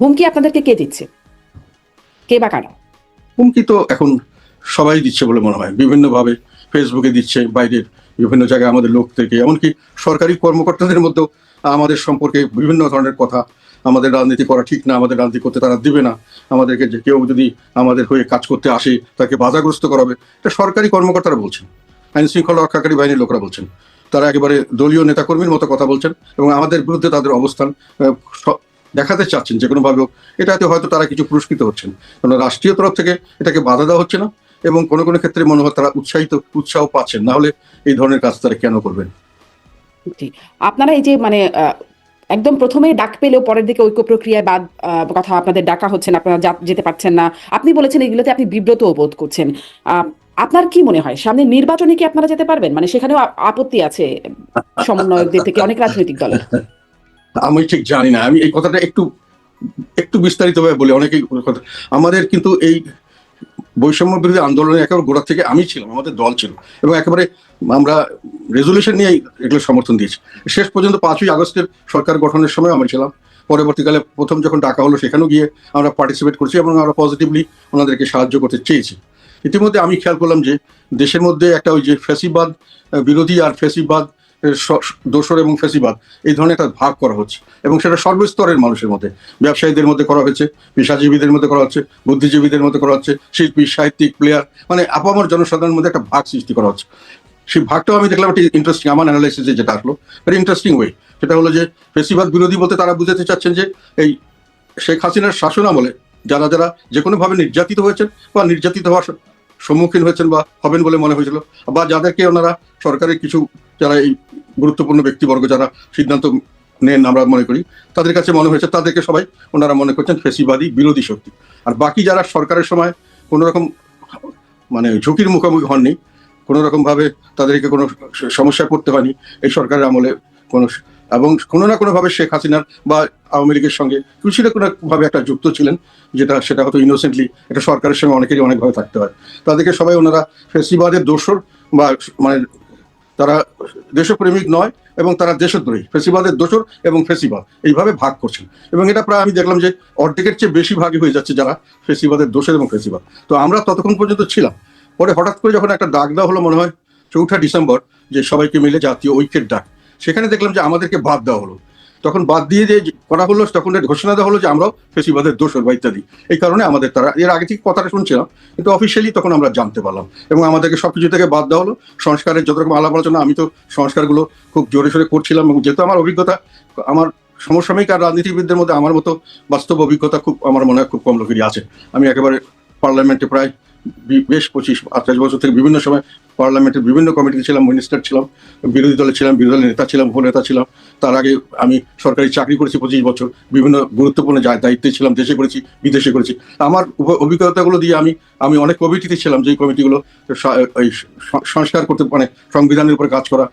হুমকি আপনাদেরকে কে দিচ্ছে? কে বা কারা? হুমকি তো এখন সবাই দিচ্ছে বলে মনে হয়। বিভিন্নভাবে ফেসবুকে দিচ্ছে, বাইরের বিভিন্ন জায়গায় আমাদের লোক থেকে। এমনকি সরকারি কর্মকর্তাদের মধ্যেও আমাদের সম্পর্কে বিভিন্ন ধরনের কথা আমাদের রাজনীতি করা ঠিক না, আমাদের রাজনীতি করতে তারা দিবে না। আমাদেরকে যে কেউ যদি আমাদের হয়ে কাজ করতে আসে, তাকে বাধাগ্রস্ত করাবে এটা সরকারি কর্মকর্তারা বলছেন। আইন শৃঙ্খলা রক্ষাকারী বাহিনীর লোকরা বলছেন। তারা একেবারে দলীয় নেতাকর্মীর মতো কথা বলছেন এবং আমাদের বিরুদ্ধে তাদের অবস্থান দেখাতে চাচ্ছেন যে কোনোভাবে হোক এটাতে হয়তো তারা কিছু পুরস্কৃত হচ্ছেন। কারণ রাষ্ট্রীয় তরফ থেকে এটাকে বাধা দেওয়া হচ্ছে না এবং কোনো কোনো ক্ষেত্রে মনে হয় তারা উৎসাহিত উৎসাহ পাচ্ছেন। না হলে এই ধরনের কাজ তারা কেন করবেন? আপনারা এই যে মানে একদম প্রথমে ডাক পেলেও পরের দিকে ঐক্য প্রক্রিয়ায় বাদ কথা আপনাদের ডাকা হচ্ছে না আপনারা যেতে পারছেন না। আপনি বলেছেন এগুলোতে আপনি বিব্রত বোধ করছেন। আহ, আপনার কি মনে হয়? সামনে নির্বাচনে কি আপনারা যেতে পারবেন? মানে সেখানেও আপত্তি আছে সমন্বয়কদের থেকে অনেক রাজনৈতিক দলের। আমি ঠিক জানি না। আমি এই কথাটা একটু একটু বিস্তারিতভাবে বলি, অনেকেই কথা। আমাদের কিন্তু এই বৈষম্য বিরোধী আন্দোলনে একেবারে গোড়া থেকে আমি ছিলাম, আমাদের দল ছিল। এবং একেবারে আমরা রেজলিউশন নিয়ে এগুলো সমর্থন দিয়েছি। শেষ পর্যন্ত পাঁচই আগস্টের সরকার গঠনের সময় আমি ছিলাম। পরবর্তীকালে প্রথম যখন ডাকা হলো, সেখানেও গিয়ে আমরা পার্টিসিপেট করছি এবং আমরা পজিটিভলি ওনাদেরকে সাহায্য করতে চেয়েছি। ইতিমধ্যে আমি খেয়াল করলাম যে, দেশের মধ্যে একটা ওই যে ফ্যাসিবাদ বিরোধী আর ফ্যাসিবাদ দোসর এবং ফ্যাসিবাদ এই ধরনের একটা ভাগ করা হচ্ছে। এবং সেটা সর্বস্তরের মানুষের মধ্যে, ব্যবসায়ীদের মধ্যে করা হয়েছে, পেশাজীবীদের মধ্যে করা হচ্ছে, বুদ্ধিজীবীদের মধ্যে করা হচ্ছে, শিল্পী, সাহিত্যিক প্লেয়ার মানে আপামর জনসাধারণের মধ্যে একটা ভাগ সৃষ্টি করা হচ্ছে। সেই ভাগটাও আমি দেখলাম একটা ইন্টারেস্টিং আমার অ্যানালাইসিসে যেটা আসলো ভেরি ইন্টারেস্টিং ওয়ে সেটা হলো যে ফেসিবাদ বিরোধী বলতে তারা বুঝাতে চাচ্ছেন যে এই শেখ হাসিনার শাসন আমলে যারা যারা যে কোনোভাবে নির্যাতিত হয়েছেন বা নির্যাতিত হওয়ার সম্মুখীন হয়েছেন বা হবেন বলে মনে হয়েছিল, বা যাদেরকে ওনারা সরকারের কিছু, যারা এই গুরুত্বপূর্ণ ব্যক্তিবর্গ যারা সিদ্ধান্ত নেন আমরা মনে করি, তাদের কাছে মনে হয়েছে, তাদেরকে সবাই ওনারা মনে করছেন ফেসিবাদী, বিরোধী শক্তি। আর বাকি যারা সরকারের সময় কোনো রকম মানে ঝুঁকির মুখোমুখি হননি, কোনো রকম ভাবে তাদেরকে কোনো স- সমস্যায় পড়তে হয়নি, এই সরকারের আমলে কোনো এবং কোনো না কোনোভাবে শেখ হাসিনার বা আওয়ামী লীগের সঙ্গে কিছু না কোনো ভাবে একটা যুক্ত ছিলেন, যেটা, সেটা হয়তো ইনোসেন্টলি এটা সরকারের সঙ্গে অনেকেরই অনেকভাবে থাকতে হয়। তাদেরকে সবাই ওনারা ফেসিবাদের দোসর বা মানে তারা দেশপ্রেমিক নয় এবং তারা দেশদ্রোহী, ফেসিবাদের দোষর এবং ফেসিবাদ, এইভাবে ভাগ করছেন। এবং এটা প্রায় আমি দেখলাম যে অর্ধেকের চেয়ে বেশি ভাগই হয়ে যাচ্ছে যারা ফেসিবাদের দোষের এবং ফেসিবাদ। তো আমরা ততক্ষণ পর্যন্ত ছিলাম। পরে হঠাৎ করে যখন একটা ডাক দেওয়া হলো মনে হয়, চৌঠা ডিসেম্বর, যে সবাইকে মিলে জাতীয় ঐক্যের ডাক, সেখানে দেখলাম যে আমাদেরকে বাদ দেওয়া হলো। তখন বাদ দিয়ে যে করা হলো, তখন ঘোষণা দেওয়া হলো যে আমরাও ফেসিবাদের দোষর বা ইত্যাদি, এই কারণে আমাদের তারা, এর আগে থেকে কথাটা শুনছিলাম, কিন্তু অফিসিয়ালি তখন আমরা জানতে পারলাম। এবং আমাদেরকে সবকিছু থেকে বাদ দেওয়া হলো। সংস্কারের যত রকম আলাপ আলোচনা, আমি তো সংস্কারগুলো খুব জোরে সোরে করছিলাম, এবং যেহেতু আমার অভিজ্ঞতা, আমার সমসাময়িক আর রাজনীতিবিদদের মধ্যে আমার মতো বাস্তব অভিজ্ঞতা খুব, আমার মনে হয় খুব কম লোকেরই আছে। আমি একেবারে পার্লামেন্টে প্রায় বেশ পঁচিশ, আঠাশ বছর থেকে বিভিন্ন সময় পার্লামেন্টের বিভিন্ন কমিটিতে ছিলাম, মিনিস্টার ছিলাম, বিরোধী দলে ছিলাম, বিরোধী দলের নেতা ছিলাম, উপনেতা ছিলাম। তার আগে আমি সরকারি চাকরি করেছি পঁচিশ বছর, বিভিন্ন গুরুত্বপূর্ণ যা- দায়িত্বে ছিলাম, দেশে করেছি, বিদেশে করেছি। আমার অভিজ্ঞতাগুলো দিয়ে আমি আমি অনেক কমিটিতে ছিলাম যেই কমিটিগুলো সংস্কার করতে মানে সংবিধানের উপরে কাজ করা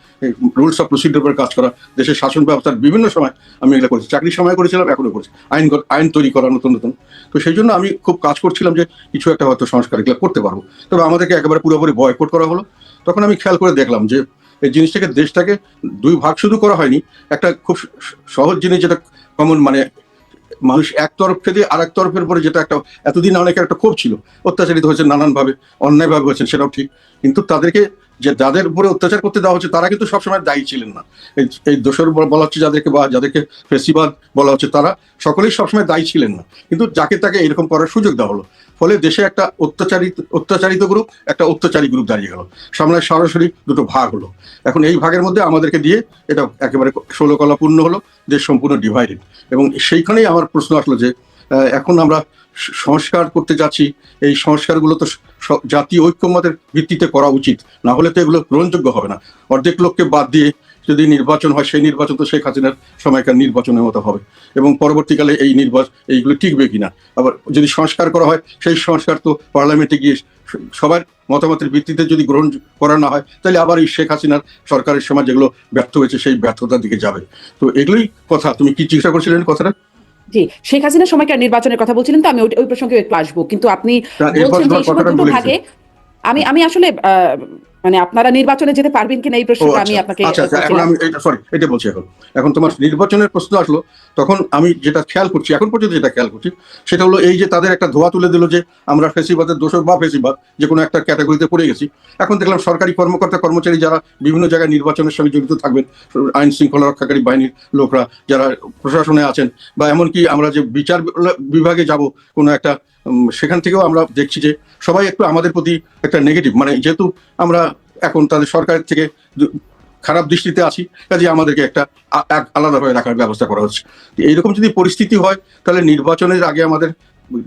রুলস অফ প্রসিডিউর উপরে কাজ করা, দেশের শাসন ব্যবস্থার বিভিন্ন সময় আমি এগুলো করেছি। চাকরির সময় করেছিলাম এখনও করেছি। আইন আইন তৈরি করা নতুন নতুন তো সেই জন্য আমি খুব কাজ করছিলাম যে কিছু একটা হয়তো সংস্কার এগুলো করতে পারব। তবে আমাদেরকে একেবারে পুরোপুরি বয়কট করা হলো। তখন আমি খেয়াল করে দেখলাম যে এই জিনিসটাকে, দেশটাকে দুই ভাগ শুধু করা হয়নি, একটা খুব সহজ জিনিস যেটা কমন মানে মানুষ এক তরফ থেকে আর এক তরফের উপরে যেটা একটা, এতদিন অনেকের একটা ক্ষোভ ছিল, অত্যাচারিত হয়েছে নানানভাবে, অন্যায়ভাবে হয়েছেন, সেটাও ঠিক। কিন্তু তাদেরকে যে যাদের উপরে অত্যাচার করতে দেওয়া হচ্ছে, তারা কিন্তু সবসময় দায়ী ছিলেন না। এই এই দোষর বলা হচ্ছে যাদেরকে বা যাদেরকে ফেসিবাদ বলা হচ্ছে, তারা সকলেই সবসময় দায়ী ছিলেন না। কিন্তু যাকে তাকে এরকম করার সুযোগ দেওয়া হলো ফলে দেশে একটা অত্যাচারিত অত্যাচারিত গ্রুপ একটা অত্যাচারী গ্রুপ দাঁড়িয়ে গেল। সামনে সরাসরি দুটো ভাগ হলো। এখন এই ভাগের মধ্যে আমাদেরকে দিয়ে এটা একেবারে ষোলো কলা পূর্ণ হলো, দেশ সম্পূর্ণ ডিভাইডেড এবং সেইখানেই আমার প্রশ্ন আসলো যে এখন আমরা সংস্কার করতে যাচ্ছি, এই সংস্কারগুলো তো জাতীয় ঐক্যমতের ভিত্তিতে করা উচিত। না হলে তো এগুলো গ্রহণযোগ্য হবে না। অর্ধেক লোককে বাদ দিয়ে যদি নির্বাচন হয় সেই নির্বাচন তো শেখ হাসিনার সময়কার নির্বাচনের মতো হবে। এবং পরবর্তীকালে এই নির্বাচন এইগুলো টিকবে কিনা? আবার যদি সংস্কার করা হয় সেই সংস্কার তো পার্লামেন্টে গিয়ে সবার মতামতের ভিত্তিতে যদি গ্রহণ করা না হয় তাহলে আবার এই শেখ হাসিনার সরকারের সময় যেগুলো ব্যর্থ হয়েছে সেই ব্যর্থতার দিকে যাবে। তো এগুলোই কথা। তুমি কি জিজ্ঞাসা করছিলেন কথাটা? জি শেখ হাসিনার সময়কার নির্বাচনের কথা বলছিলেন তো আমি ওই- প্রসঙ্গে একটু আসব। কিন্তু আপনি বলছেন যে ভাগে আমি আমি আসলে মানে আপনারা নির্বাচনে যেতে পারবেন কিনা এই প্রশ্নটা আমি আচ্ছা। আপনাকে আচ্ছা আচ্ছা, এখন আমি এটা সরি এটা বলছি এখন। এখন তোমার নির্বাচনের প্রশ্ন আসলো তখন আমি যেটা খেয়াল করছি এখন পর্যন্ত যেটা খেয়াল করছি সেটা হলো এই যে তাদের একটা ধোয়া তুলে দিল যে আমরা ফেসিবাদের দোষক বা ফেসিবাদ যে কোনো একটা ক্যাটাগরিতে পড়ে গেছি। এখন দেখলাম সরকারি কর্মকর্তা কর্মচারী যারা বিভিন্ন জায়গায় নির্বাচনের সঙ্গে জড়িত থাকবেন আইন শৃঙ্খলা রক্ষাকারী বাহিনীর লোকরা যারা প্রশাসনে আছেন বা এমনকি আমরা যে বিচার বিভাগে যাব কোনো একটা সেখান থেকেও আমরা দেখছি যে সবাই একটু আমাদের প্রতি একটা নেগেটিভ মানে যেহেতু আমরা এখন তাদের সরকারের থেকে খারাপ দৃষ্টিতে আছি কাজে আমাদেরকে একটা এক আলাদাভাবে রাখার ব্যবস্থা করা হচ্ছে। এইরকম যদি পরিস্থিতি হয়, তাহলে নির্বাচনের আগে আমাদের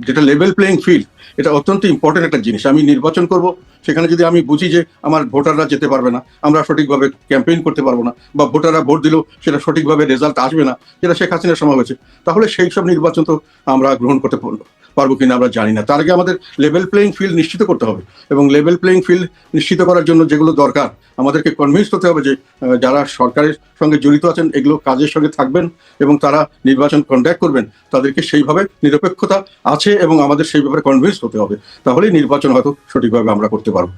যেটা লেভেল প্লেইং ফিল্ড এটা অত্যন্ত ইম্পর্টেন্ট একটা জিনিস। আমি নির্বাচন করব, সেখানে যদি আমি বুঝি যে আমার ভোটাররা যেতে পারবে না, আমরা সঠিকভাবে ক্যাম্পেইন করতে পারব না, বা ভোটাররা ভোট দিলেও সেটা সঠিকভাবে রেজাল্ট আসবে না, যেটা শেখ হাসিনার সময় হয়েছে তাহলে সেই সব নির্বাচন তো আমরা গ্রহণ করতে পারব। পারব কিনা আমরা জানি না। তার আগে আমাদের লেভেল প্লেইং ফিল্ড নিশ্চিত করতে হবে এবং লেভেল প্লেইং ফিল্ড নিশ্চিত করার জন্য যেগুলো দরকার, আমাদেরকে কনভিন্স করতে হবে যে যারা সরকারের সঙ্গে জড়িত আছেন, এগুলো কাজের সঙ্গে থাকবেন এবং তারা নির্বাচন কন্ডাক্ট করবেন, তাদেরকে সেইভাবে নিরপেক্ষতা আছে এবং আমাদের সেই ব্যাপারে কনভিন্স হতে হবে। তাহলেই নির্বাচন হয়তো সঠিকভাবে আমরা করতে পারব।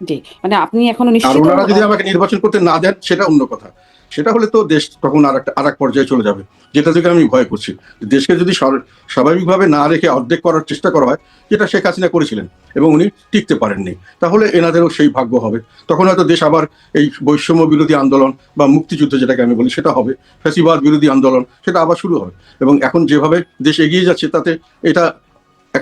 জি মানে আপনি এখনও নিশ্চিত ওনারা যদি আমাকে নির্বাচন করতে না দেন সেটা অন্য কথা। সেটা হলে তো দেশ তখন আর একটা আর এক পর্যায়ে চলে যাবে। যেটা থেকে আমি ভয় করছি। দেশকে যদি স্বাভাবিকভাবে না রেখে অর্ধেক করার চেষ্টা করা হয় যেটা শেখ হাসিনা করেছিলেন এবং উনি টিকতে পারেননি তাহলে এনাদেরও সেই ভাগ্য হবে। তখন হয়তো দেশ আবার এই বৈষম্য বিরোধী আন্দোলন বা মুক্তিযুদ্ধ যেটাকে আমি বলি সেটা হবে। ফ্যাসিবাদ বিরোধী আন্দোলন সেটা আবার শুরু হবে। এবং এখন যেভাবে দেশ এগিয়ে যাচ্ছে তাতে এটা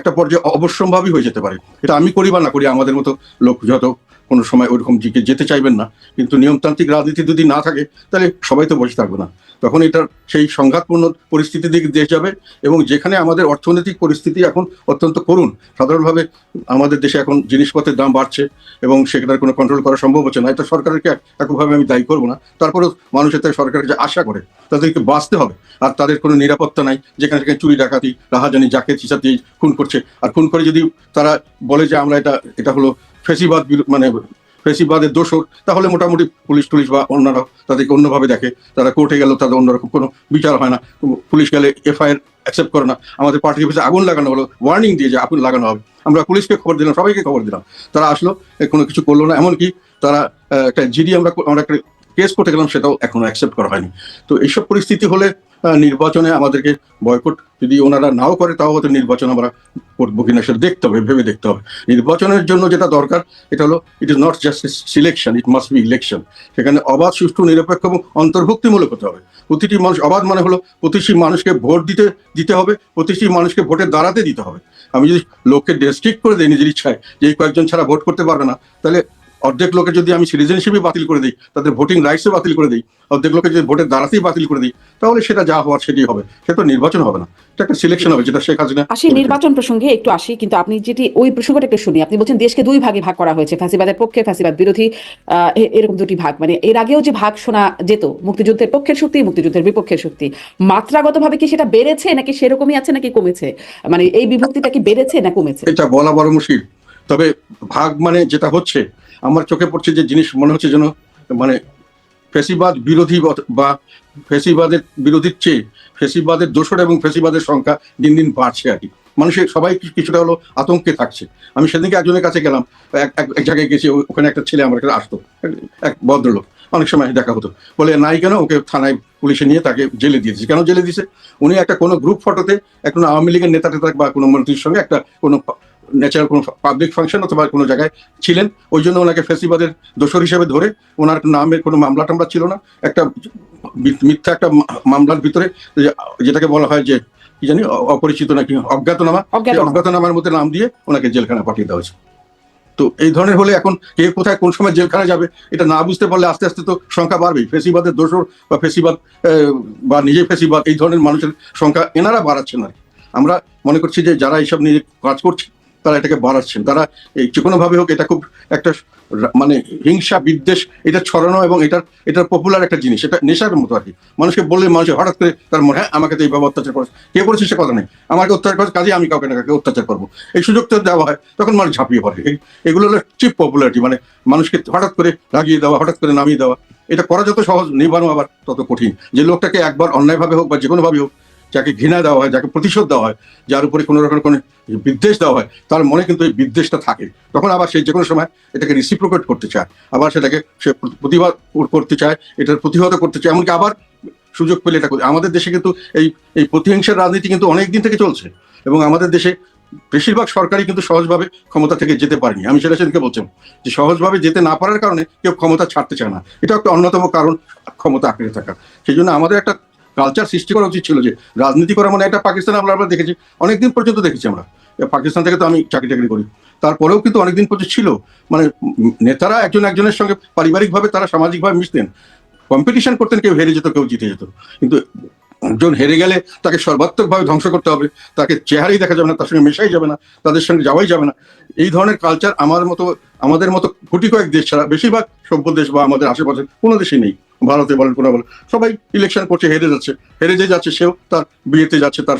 একটা পর্যায়ে অবশ্যম্ভাবী হয়ে যেতে পারে। এটা আমি করি বা না করি, আমাদের মতো লোক যত কোনো সময় ওইরকম দিকে যেতে চাইবেন না। কিন্তু নিয়মতান্ত্রিক রাজনীতি যদি না থাকে, তাহলে সবাই তো বসে থাকবে না। তখন এটার সেই সংঘাতপূর্ণ পরিস্থিতির দিকে দেশ যাবে এবং যেখানে আমাদের অর্থনৈতিক পরিস্থিতি এখন অত্যন্ত করুণ, সাধারণভাবে আমাদের দেশে এখন জিনিসপত্রের দাম বাড়ছে এবং সেটার কোনো কন্ট্রোল করা সম্ভব হচ্ছে না। এটা সরকারকে একভাবে আমি দায়ী করব না। তারপরেও মানুষের তাই সরকারের যে আশা করে, তাদেরকে বাঁচতে হবে। আর তাদের কোনো নিরাপত্তা নাই। যেখানে সেখানে চুরি ডাকাতি, রাহাজানি যাকে চিসাতে খুন করছে। আর খুন করে যদি তারা বলে যে আমরা এটা এটা হলো ফেসিবাদ মানে ফেসিবাদের দোষর, তাহলে মোটামুটি পুলিশ টুলিশ বা অন্যরা তাদেরকে অন্যভাবে দেখে, তারা কোর্টে গেল, তাদের অন্যরকম কোনো বিচার হয় না। পুলিশ গেলে এফআইআর অ্যাকসেপ্ট করে না। আমাদের পার্টি অফিসে আগুন লাগানো হলো ওয়ার্নিং দিয়ে যে আগুন লাগানো হবে। আমরা পুলিশকে খবর দিলাম, সবাইকে খবর দিলাম। তারা আসলো কোনো কিছু করল না, এমনকি তারা একটা জিডি আমরা আমরা একটা কেস করতে গেলাম, সেটাও এখনও অ্যাকসেপ্ট করা হয়নি। তো এইসব পরিস্থিতি হলে নির্বাচনে আমাদেরকে বয়কট যদি ওনারা নাও করে, তাও হয়তো নির্বাচন আমরা করব কিনা সেটা দেখতে হবে, ভেবে দেখতে হবে। নির্বাচনের জন্য যেটা দরকার, এটা হলো it is not just selection it must be election সেখানে অবাধ, সুষ্ঠু, নিরপেক্ষ এবং অন্তর্ভুক্তিমূলক হতে হবে। প্রতিটি মানুষ, অবাধ মানে হলো, প্রতিটি মানুষকে ভোট দিতে দিতে হবে, প্রতিটি মানুষকে ভোটে দাঁড়াতে দিতে হবে। আমি যদি লোককে ডিস্ট্রিক্ট করে দিই, নিজের ইচ্ছায়, যে কয়েকজন ছাড়া ভোট করতে পারবে না, তাহলে অর্ধেক লোকের যদি আমি সিটিজেনশিপই বাতিল করে দিই তাদের ভোটিং রাইটসও বাতিল করে দিই অর্ধেক লোকের যদি ভোটের দাঁড়াতেই বাতিল করে দিই তাহলে সেটা যা হওয়ার সেটাই হবে। সেটা তো নির্বাচন হবে না। এটা একটা সিলেকশন হবে যেটা শেখ হাসিনা আসি নির্বাচন প্রসঙ্গে একটু আসি কিন্তু আপনি যেটি ওই প্রসঙ্গটা একটু শুনি। আপনি বলছেন দেশকে দুই ভাগে ভাগ করা হয়েছে ফ্যাসিবাদের পক্ষে ফ্যাসিবাদ বিরোধী এরকম দুটি ভাগ। মানে এর আগেও যে ভাগ শোনা যেত মুক্তিযুদ্ধের পক্ষের শক্তি মুক্তিযুদ্ধের বিপক্ষের শক্তি মাত্রাগতভাবে কি সেটা বেড়েছে নাকি সেরকমই আছে নাকি কমেছে? মানে এই বিভক্তিটা কি বেড়েছে না কমেছে? এটা বলা বড় মুশকিল। তবে ভাগ মানে যেটা হচ্ছে আমার চোখে পড়ছে যে জিনিস মনে হচ্ছে যেন মানে ফেসিবাদ বিরোধী বা ফেসিবাদের বিরোধীর চেয়ে ফেসিবাদের দোষর এবং ফেসিবাদের সংখ্যা দিন দিন বাড়ছে আর কি। মানুষের সবাই কিছুটা হলো আতঙ্কে থাকছে। আমি সেদিনকে একজনের কাছে গেলাম, এক এক- জায়গায় গেছি ওখানে একটা ছেলে আমার কাছে আসতো, এক- এক ভদ্রলোক। অনেক সময় দেখা হতো। বলে, নাই কেন? ওকে থানায় পুলিশে নিয়ে তাকে জেলে দিয়েছে কেন জেলে দিয়েছে? উনি একটা কোনো গ্রুপ ফটোতে একটা আওয়ামী লীগের নেতা টেতা বা কোনো মন্ত্রীর সঙ্গে একটা কোনো ন্যাচারাল কোনো পাবলিক ফাংশন অথবা কোনো জায়গায় ছিলেন ওই জন্য ওনাকে ফেসিবাদের দোষর হিসেবে ধরে ওনার নামের কোনো মামলা টামলা ছিল না। একটা মিথ্যা একটা মামলার ভিতরে যেটাকে বলা হয় যে কি জানি অপরিচিত নাকি অজ্ঞাতনামা অজ্ঞাতনামার মধ্যে নাম দিয়ে ওনাকে জেলখানা পাঠিয়ে দেওয়া হয়েছে। তো এই ধরনের হলে এখন কে কোথায় কোন সময় জেলখানা যাবে এটা না বুঝতে পারলে আস্তে আস্তে তো সংখ্যা বাড়বেই। ফেসিবাদের দোষর বা ফেসিবাদ বা নিজে ফেসিবাদ এই ধরনের মানুষের সংখ্যা এনারা বাড়াচ্ছেন আর আমরা মনে করছি যে যারা এইসব নিয়ে কাজ করছে তারা এটাকে বাড়াচ্ছেন। তারা এই যে কোনোভাবে হোক এটা খুব একটা মানে হিংসা, বিদ্বেষ, এটা ছড়ানো এবং এটার এটার পপুলার একটা জিনিস। এটা নেশার মতো আর কি। মানুষকে বললে মানুষ হঠাৎ করে তার মনে, হয়, আমাকে তো এইভাবে অত্যাচার করেছে। কে করেছে সে কথা নেই। আমাকে অত্যাচার করেছে কাজে আমি কাউকে না কাউকে অত্যাচার করব। এই সুযোগটা দেওয়া হয়, তখন মানুষ ঝাঁপিয়ে পড়ে। এগুলো হলো চিপ পপুলারিটি মানে মানুষকে হঠাৎ করে লাগিয়ে দেওয়া, হঠাৎ করে নামিয়ে দেওয়া। এটা করা যত সহজ, নিবানো আবার তত কঠিন। যে লোকটাকে একবার অন্যায়ভাবে হোক বা যে কোনোভাবে হোক যাকে ঘৃণা দেওয়া হয়, যাকে প্রতিশোধ দেওয়া হয়, যার উপরে কোনো রকম কোনো বিদ্বেষ দেওয়া হয়, তার মনে কিন্তু এই বিদ্বেষটা থাকে। তখন আবার সে যে কোনো সময় এটাকে রিসিপ্রোকেট করতে চায়। আবার সেটাকে সে প্রতিবাদ করতে চায়, এটার প্রতিহত করতে চায়, এমনকি আবার সুযোগ পেলে এটা আমাদের দেশে কিন্তু এই এই প্রতিহিংসার রাজনীতি কিন্তু অনেক দিন থেকে চলছে এবং আমাদের দেশে বেশিরভাগ সরকারই কিন্তু সহজভাবে ক্ষমতা থেকে যেতে পারেনি। আমি সেটা সেদিনকে বলছিলাম যে সহজভাবে যেতে না পারার কারণে কেউ ক্ষমতা ছাড়তে চায় না। এটা একটা অন্যতম কারণ ক্ষমতা আঁকড়ে থাকা। সেই জন্য আমাদের একটা কালচার সৃষ্টি করা উচিত ছিল যে রাজনীতি করা মানে একটা পাকিস্তান আমরা আমরা দেখেছি। অনেকদিন পর্যন্ত দেখেছি আমরা। পাকিস্তান থেকে তো আমি চাকরি টাকরি করি। তারপরেও কিন্তু অনেকদিন পর্যন্ত ছিল। মানে নেতারা একজন একজনের সঙ্গে পারিবারিকভাবে তারা সামাজিকভাবে মিশতেন। কম্পিটিশন করতেন, কেউ হেরে যেত, কেউ জিতে যেত। কিন্তু একজন হেরে গেলে তাকে সর্বাত্মকভাবে ধ্বংস করতে হবে। তাকে চেহারাই দেখা যাবে না, তার সঙ্গে মেশাই যাবে না, তাদের সঙ্গে যাওয়াই যাবে না। এই ধরনের কালচার আমার মতো, আমাদের মতো কোটি কয়েক দেশ ছাড়া বেশিরভাগ সভ্য দেশ বা আমাদের আশেপাশে কোনো দেশে নেই। ভারতে বলেন কোনো বলেন, সবাই ইলেকশন করছে, হেরে যাচ্ছে। হেরে যে যাচ্ছে, সেও তার বিয়েতে যাচ্ছে, তার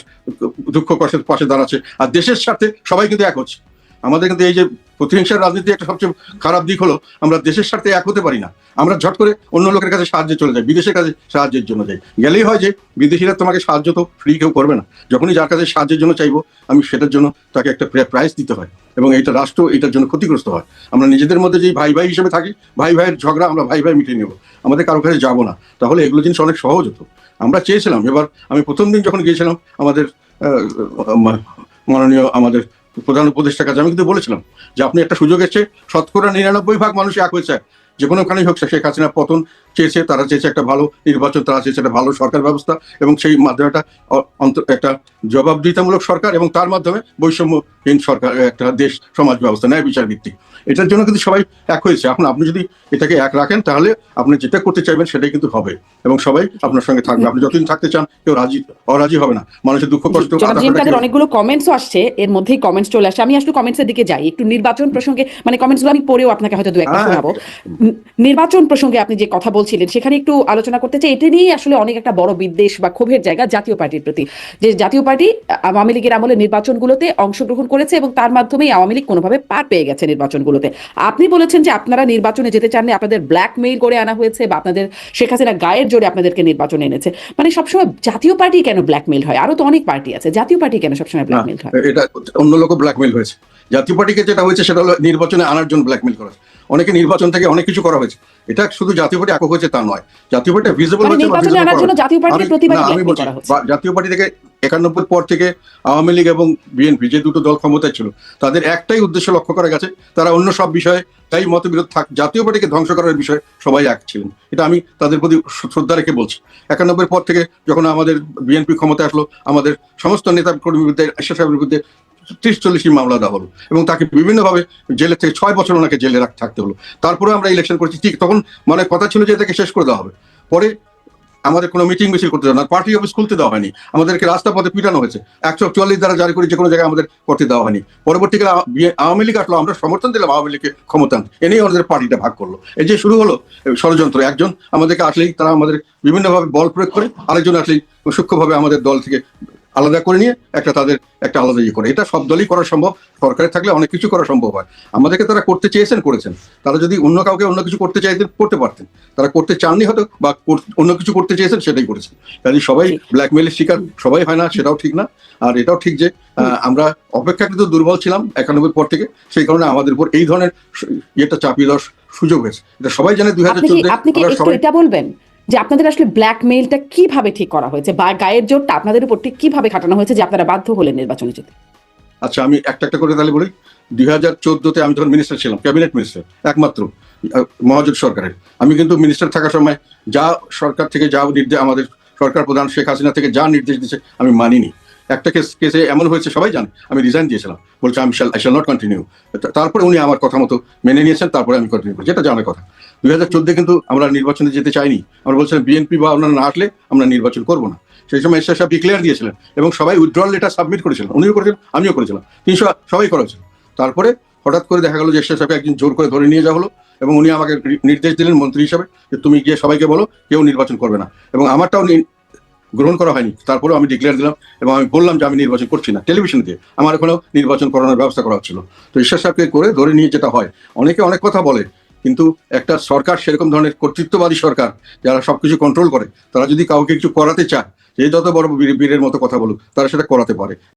দুঃখ কষ্টের পাশে দাঁড়াচ্ছে। আর দেশের সাথে সবাই কিন্তু এক হচ্ছে। আমাদের কিন্তু এই যে প্রতিহিংসার রাজনীতি একটা সবচেয়ে খারাপ দিক হলো, আমরা দেশের স্বার্থে এক হতে পারি না। আমরা ঝট করে অন্য লোকের কাছে সাহায্যে চলে যাই, বিদেশের কাছে সাহায্যের জন্য যাই। গেলেই হয় যে, বিদেশিরা তোমাকে সাহায্য তো ফ্রি কেউ করবে না। যখনই যার কাছে সাহায্যের জন্য চাইব, আমি সেটার জন্য তাকে একটা প্রাইস দিতে হয়। এবং এটা রাষ্ট্র এটার জন্য ক্ষতিগ্রস্ত হয়। আমরা নিজেদের মধ্যে যেই ভাই ভাই হিসেবে থাকি ভাই ভাইয়ের ঝগড়া আমরা ভাই ভাই মিটিয়ে নেব। আমাদের কারও কাছে যাব না। তাহলে এগুলো জিনিস অনেক সহজ হতো। আমরা চেয়েছিলাম, এবার আমি প্রথম দিন যখন গিয়েছিলাম, আমাদের মাননীয় আমাদের প্রধান উপদেষ্টার কাছে আমি কিন্তু বলেছিলাম যে আপনি একটা সুযোগ এসছে, শতকরা নিরানব্বই ভাগ মানুষ এক হয়েছে। যে কোনো কোনোখানেই হোক শেখ হাসিনা পতন চেয়েছে, তারা চেয়েছে একটা ভালো নির্বাচন, তারা চেয়েছে একটা ভালো সরকার ব্যবস্থা এবং সেই মাধ্যমে একটা একটা জবাবদিহিতামূলক সরকার এবং তার মাধ্যমে বৈষম্যহীন সরকার একটা দেশ সমাজ ব্যবস্থা ন্যায় বিচার ভিত্তিক। এটার জন্য কিন্তু সবাই এক হয়েছে। এখন আপনি যদি এটাকে এক রাখেন তাহলে আপনি যেটা করতে চাইবেন সেটাই কিন্তু হবে। এবং সবাই আপনার সঙ্গে থাকবে। আপনি যতদিন থাকতে চান কেউ রাজি অরাজি হবে না। মানুষের দুঃখ কষ্ট অনেকগুলো কমেন্টসও আসছে। এর মধ্যেই কমেন্টস চলে আসে। আমি আসলে কমেন্টস এর দিকে যাই। একটু নির্বাচন প্রসঙ্গে মানে কমেন্টসগুলো আমি পড়েও আপনাকে হয়তো দু একটা হ্যাঁ। শোনাবো। নির্বাচন প্রসঙ্গে আপনি যে কথা বলছিলেন সেখানে একটু আলোচনা করতে চাই। এটা নিয়েই আসলে অনেক একটা বড় বিদ্বেষ বা ক্ষোভের জায়গা জাতীয় পার্টির প্রতি। যে জাতীয় পার্টি আওয়ামী লীগের আমলে নির্বাচনগুলোতে অংশগ্রহণ করেছে এবং তার মাধ্যমেই আওয়ামী লীগ কোনোভাবে পার পেয়ে গেছে নির্বাচনগুলোতে। আপনি বলেছেন যে আপনারা নির্বাচনে যেতে চাননি আপনাদের ব্ল্যাকমেইল করে আনা হয়েছে বা আপনাদের শেখ হাসিনা গায়ের জোরে আপনাদেরকে নির্বাচনে এনেছে। মানে সবসময় জাতীয় পার্টি কেন ব্ল্যাকমেইল হয়? আরও তো অনেক পার্টি আছে। জাতীয় পার্টি কেন সবসময় ব্ল্যাকমেইল হয়? এটা অন্য লোক ব্ল্যাকমেল হয়েছে। জাতীয় পার্টিকে যেটা হয়েছে সেটা হলো নির্বাচনে আনার জন্য ব্ল্যাকমেল করা। অনেকে নির্বাচন থেকে অনেক কিছু করা হয়েছে। এটা শুধু জাতীয় পার্টি একক হয়েছে তা নয়। জাতীয় পার্টি ভিজিবল মানে হয়েছে ব্ল্যাকমেইল জাতীয় পার্টি থেকে একানব্বই পর থেকে আওয়ামী লীগ এবং বিএনপি যে দুটো দল ক্ষমতায় ছিল, তাদের একটাই উদ্দেশ্য লক্ষ্য করা গেছে, তারা অন্য সব বিষয়ে তাই মতবিরোধ থাক, জাতীয় পার্টিকে ধ্বংস করার বিষয়ে সবাই এক ছিলেন। এটা আমি তাদের প্রতি শ্রদ্ধা রেখে বলছি। একানব্বই পর থেকে যখন আমাদের বিএনপি ক্ষমতায় আসলো, আমাদের সমস্ত নেতা কর্মীর বিরুদ্ধে আশা সাহেবের বিরুদ্ধে ত্রিশ চল্লিশটি মামলা দেওয়া হলো এবং তাকে বিভিন্নভাবে জেলে থেকে ছয় বছর ওনাকে জেলে থাকতে হলো। তারপরে আমরা ইলেকশন করেছি, ঠিক তখন মানে কথা ছিল যে এটাকে শেষ করে দেওয়া হবে। পরে আমাদের কোনো মিটিং মিছিল করতে দেওয়া না পার্টি অফিস খুলতে দেওয়া হয়নি। আমাদেরকে রাস্তা পথে পিটানো হয়েছে। একশো চুয়াল্লিশ দ্বারা জারি করে যে কোনো জায়গায় আমাদের করতে দেওয়া হয়নি। পরবর্তীকালে আওয়ামী লীগ আসলো, আমরা সমর্থন দিলাম আওয়ামী লীগকে ক্ষমতা এনেই এ নিয়ে আমাদের পার্টিটা ভাগ করল। এই যে শুরু হলো ষড়যন্ত্র। একজন আমাদেরকে আসলেই, তারা আমাদের বিভিন্নভাবে বল প্রয়োগ করে, আরেকজন আসলেই সূক্ষ্মভাবে আমাদের দল থেকে আলাদা করে নিয়ে একটা তাদের একটা আলাদা ইয়ে করে। এটা সব দলই করা সম্ভব। সরকারে থাকলে অনেক কিছু করা সম্ভব হয়। আমাদেরকে তারা করতে চেয়েছেন করেছেন। তারা যদি অন্য কাউকে অন্য কিছু করতে চাইতেন করতে পারতেন। তারা করতে চাননি হয়তো বা অন্য কিছু করতে চেয়েছেন সেটাই করেছেন। কাজে সবাই ব্ল্যাকমেলের শিকার সবাই হয় না সেটাও ঠিক না। আর এটাও ঠিক যে আহ, আমরা অপেক্ষাকৃত দুর্বল ছিলাম একানব্বই পর থেকে। সেই কারণে আমাদের উপর এই ধরনের ইয়েটা চাপিয়ে দেওয়ার সুযোগ হয়েছে। এটা সবাই জানে দুই হাজার আপনি কি এটা বলবেন? যে আপনাদের আসলে ব্ল্যাকমেইলটা কীভাবে ঠিক করা হয়েছে বা গায়ের জোরটা আপনাদের উপর ঠিক কীভাবে খাটানো হয়েছে যে আপনারা বাধ্য হলেন নির্বাচনে যেতে? আচ্ছা আমি একটা একটা করে তাহলে বলি। দুই হাজার চোদ্দতে আমি তখন মিনিস্টার ছিলাম ক্যাবিনেট মিনিস্টার একমাত্র মহাজোট সরকারের। আমি কিন্তু মিনিস্টার থাকার সময় যা সরকার থেকে যা নির্দেশ, আমাদের সরকার প্রধান শেখ হাসিনা থেকে যা নির্দেশ দিচ্ছে আমি মানিনি। একটা কেস কেসে এমন হয়েছে, সবাই জানে। আমি রিজাইন দিয়েছিলাম। বলছে আমি আই শ্যাল নট কন্টিনিউ তারপরে উনি আমার কথা মতো মেনে নিয়েছেন, তারপরে আমি কন্টিনিউ করি যেটা জানার কথা। দুই হাজার চোদ্দে কিন্তু আমরা নির্বাচনে যেতে চাইনি। আমরা বলছিলাম বিএনপি বা ওনারা না আসলে আমরা নির্বাচন করব না। সেই সময় এসে সাহেব ডিক্লেয়ার দিয়েছিলেন এবং সবাই উইথড্রল লেটার সাবমিট করেছিলেন। উনিও করেছিলেন, আমিও করেছিলাম। তিনশো সবাই করেছিল তারপরে হঠাৎ করে দেখা গেল যে এসে একদিন জোর করে ধরে নিয়ে যাওয়া হলো এবং উনি আমাকে নির্দেশ দিলেন মন্ত্রী হিসাবে যে, তুমি গিয়ে সবাইকে বলো, কেউ নির্বাচন করবে না। এবং আমারটাও গ্রহণ করা হয়নি। তারপরেও আমি ডিক্লেয়ার দিলাম এবং আমি বললাম যে আমি নির্বাচন করছি না। টেলিভিশন দিয়ে আমার এখনও নির্বাচন করানোর ব্যবস্থা করা হচ্ছিল। তো ঈশ্বর সাহেবকে করে ধরে নিয়ে যেটা হয়, অনেকে অনেক কথা বলে, কিন্তু একটা সরকার সেরকম ধরনের কর্তৃত্ববাদী সরকার যারা সবকিছু কন্ট্রোল করে, তারা যদি কাউকে কিছু করাতে চায়, যে যত বড় বীরের মতো কথা বলুক, তারা সেটা করাতে পারে।